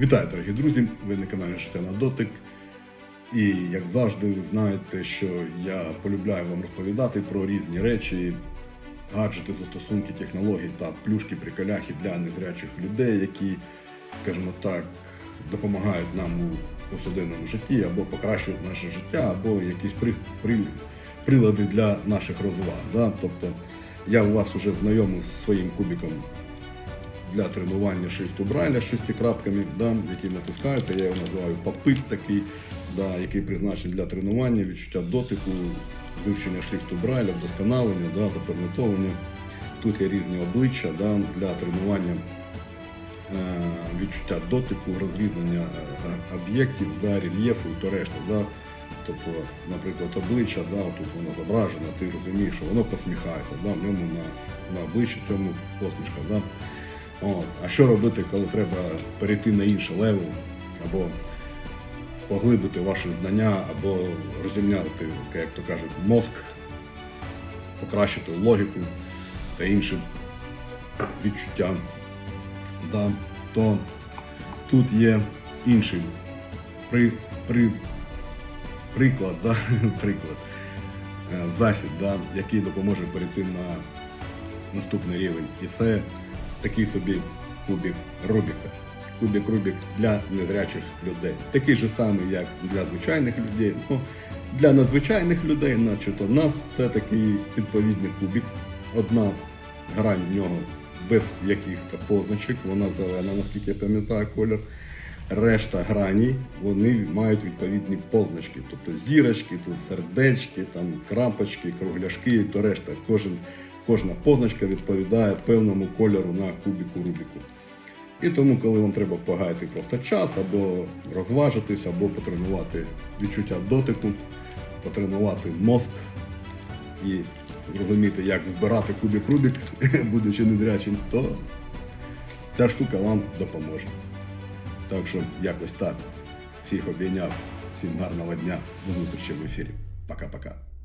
Вітаю, дорогі друзі! Ви на каналі Життя на дотик. І як завжди, ви знаєте, що я полюбляю вам розповідати про різні речі, гаджети, застосунки, технології та плюшки, приколяхи для незрячих людей, які, скажімо так, допомагають нам у повсякденному житті або покращують наше життя, або якісь при, при, прилади для наших розваг. Да? Тобто я у вас вже знайомий з своїм кубиком для тренування шрифту Брайля з шестикрапками, да, які натискаєте, я його називаю попит такий, да, який призначений для тренування, відчуття дотику, вивчення шрифту Брайля, вдосконалення, да, запам'ятовування. Тут є різні обличчя да, для тренування е, відчуття дотику, розрізнення е, об'єктів, да, рельєфу і решта. Да. Тобто, наприклад, обличчя, да, тут воно зображено, ти розумієш, що воно посміхається, да, в ньому на, на обличчі цьому посмішка. Да. От. А що робити, коли треба перейти на інший левел, або поглибити ваші знання, або розімняти, як то кажуть, мозк, покращити логіку та інші відчуття, да, то тут є інший при, при, приклад, да, приклад, е, засіб, да, який допоможе перейти на наступний рівень. І це такий собі кубик Рубіка. Кубик Рубік для незрячих людей. Такий же самий, як для звичайних людей. Ну, для надзвичайних людей, начебто, в нас це такий відповідний кубик. Одна грань в нього без якихось позначок, вона зелена, наскільки я пам'ятаю колір. Решта грані вони мають відповідні позначки, тобто зірочки, тут сердечки, там крапочки, кругляшки, то решта. Кожен, кожна позначка відповідає певному кольору на кубіку Рубіку. І тому, коли вам треба погаяти просто час, або розважитись, або потренувати відчуття дотику, потренувати мозк і зрозуміти, як збирати кубик Рубік, будучи незрячим, то ця штука вам допоможе. Так що якось так. Всіх обійняв, всім гарного дня, до зустрічі в ефірі. Пока-пока.